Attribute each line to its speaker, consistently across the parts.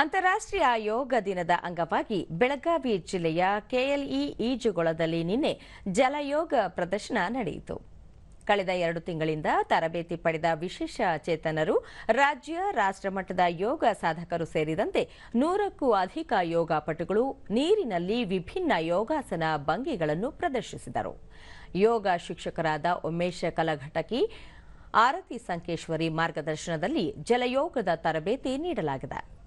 Speaker 1: ಅಂತಾರಾಷ್ಟ್ರೀಯ ಯೋಗ ದಿನದ ಅಂಗವಾಗಿ ಬೆಳಗಾವಿ ಜಿಲ್ಲೆಯ ಕೆಎಲ್ಇ ಈಜುಗೊಳದಲ್ಲಿ ನಿನ್ನೆ ಜಲಯೋಗ ಪ್ರದರ್ಶನ ನಡೆಯಿತು. ಕಳೆದ ಎರಡು ತಿಂಗಳಿಂದ ತರಬೇತಿ ಪಡೆದ ವಿಶೇಷ ಚೇತನರು ರಾಜ್ಯ, ರಾಷ್ಟ್ರಮಟ್ಟದ ಯೋಗ ಸಾಧಕರು ಸೇರಿದಂತೆ ನೂರಕ್ಕೂ ಅಧಿಕ ಯೋಗಪಟುಗಳು ನೀರಿನಲ್ಲಿ ವಿಭಿನ್ನ ಯೋಗಾಸನ ಭಂಗಿಗಳನ್ನು ಪ್ರದರ್ಶಿಸಿದರು. ಯೋಗ ಶಿಕ್ಷಕರಾದ ಉಮೇಶ ಕಲಘಟಕಿ, ಆರತಿ ಸಂಕೇಶ್ವರಿ ಮಾರ್ಗದರ್ಶನದಲ್ಲಿ ಜಲಯೋಗದ ತರಬೇತಿ ನೀಡಲಾಗಿದೆ.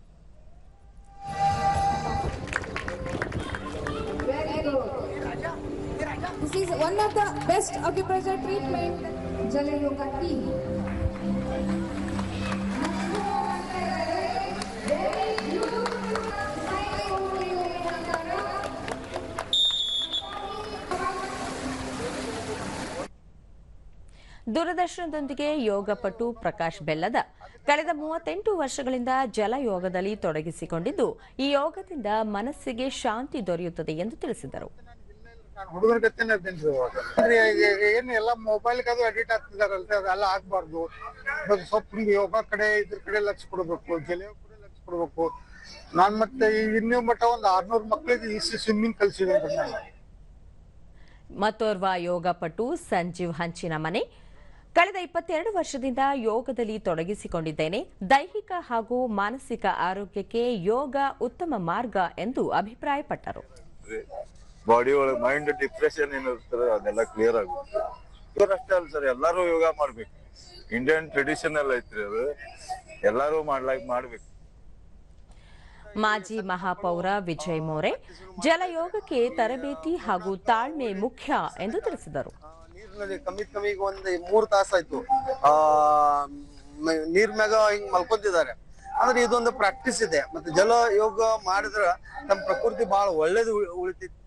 Speaker 2: This is one of the best acupressure treatment, Jala Yoga tea.
Speaker 1: ದೂರದರ್ಶನದೊಂದಿಗೆ ಯೋಗಪಟು Prakash ಬೆಲ್ಲದ ಕಳೆದ ಮೂವತ್ತೆಂಟು ವರ್ಷಗಳಿಂದ ಜಲಯೋಗದಲ್ಲಿ ತೊಡಗಿಸಿಕೊಂಡಿದ್ದು ಈ ಯೋಗದಿಂದ ಮನಸ್ಸಿಗೆ ಶಾಂತಿ ದೊರೆಯುತ್ತದೆ ಎಂದು ತಿಳಿಸಿದರು
Speaker 3: ನಾನು ಹುಡುಗರ ಗತಿನೇ ಇದ್ದೇನೆ ಇವಾಗ. ಅಂದ್ರೆ ಏನು ಎಲ್ಲ ಮೊಬೈಲ್ ಅದು ಅಡಿಟ್ ಆಗ್ತಿದಾರಲ್ರಿ ಅದೆಲ್ಲ ಆಗ್ಬಾರ್ದು. ಸ್ವಲ್ಪ ಯೋಗ ಕಡೆ ಇದ್ರ ಕಡೆ ಲಕ್ಷ ಕೊಡ್ಬೇಕು ಜಲಯೋಗ ಕಡೆ ಲಕ್ಷ ಕೊಡ್ಬೇಕು. ನಾನ್ ಮತ್ತೆ ಈ ಇನ್ನೂ ಮಟ್ಟ ಒಂದು ಆರ್ನೂರು ಮಕ್ಕಳಿಗೆ ಈ ಸ್ವಿಮ್ಮಿಂಗ್ ಕಲ್ಸಿದ್ದೀನಿ ನಾನು.
Speaker 1: ಮತ್ತೋರ್ವ ಯೋಗಪಟು ಸಂಜೀವ್ ಹಂಚಿನ ಮನೆ. ಕಳೆದ ಇಪ್ಪತ್ತೆರಡು ವರ್ಷದಿಂದ ಯೋಗದಲ್ಲಿ ತೊಡಗಿಸಿಕೊಂಡಿದ್ದೇನೆ. ದೈಹಿಕ ಹಾಗೂ ಮಾನಸಿಕ ಆರೋಗ್ಯಕ್ಕೆ ಯೋಗ ಉತ್ತಮ ಮಾರ್ಗ ಎಂದು ಅಭಿಪ್ರಾಯಪಟ್ಟರು.
Speaker 4: ಬಾಡಿ ಒಳಗೆ ಮೈಂಡ್ ಡಿಪ್ರೆಷನ್ ಏನ್ ಇರ್ತದೆ ಅದೆಲ್ಲ ಕ್ಲಿಯರ್ ಆಗುತ್ತೆ. ಇವ್ರು ಅಷ್ಟೇ ಅಲ್ಲ ಸರ್ ಎಲ್ಲಾರು ಯೋಗ ಮಾಡ್ಬೇಕು. ಇಂಡಿಯನ್ ಟ್ರೆಡಿಷನಲ್ ಐತ್ರಿ ಅದು. ಎಲ್ಲಾರು ಮಾಡ್ಲಾಕ್ ಮಾಡ್ಬೇಕು.
Speaker 1: ಮಾಜಿ ಮಹಾಪೌರ ವಿಜಯ್ ಮೋರೆ ಜಲಯೋಗಕ್ಕೆ ತರಬೇತಿ ಹಾಗೂ ತಾಳ್ಮೆ ಮುಖ್ಯ ಎಂದು ತಿಳಿಸಿದರು.
Speaker 5: ನೀರಿನಲ್ಲಿ ಕಮ್ಮಿ ಕಮ್ಮಿ ಒಂದು ಮೂರು ತಾಸಾಯ್ತು ಆ ನೀರ್ ಮ್ಯಾಗ ಹಿಂಗ್ ಮಲ್ಕೊಂತಿದ್ದಾರೆ. ಅಂದ್ರೆ ಇದೊಂದು ಪ್ರಾಕ್ಟೀಸ್ ಇದೆ. ಮತ್ತೆ ಜಲ ಯೋಗ ಮಾಡಿದ್ರ ನಮ್ಮ ಪ್ರಕೃತಿ ಬಹಳ ಒಳ್ಳೇದು ಉಳ್- ಉಳಿತೈತಿ.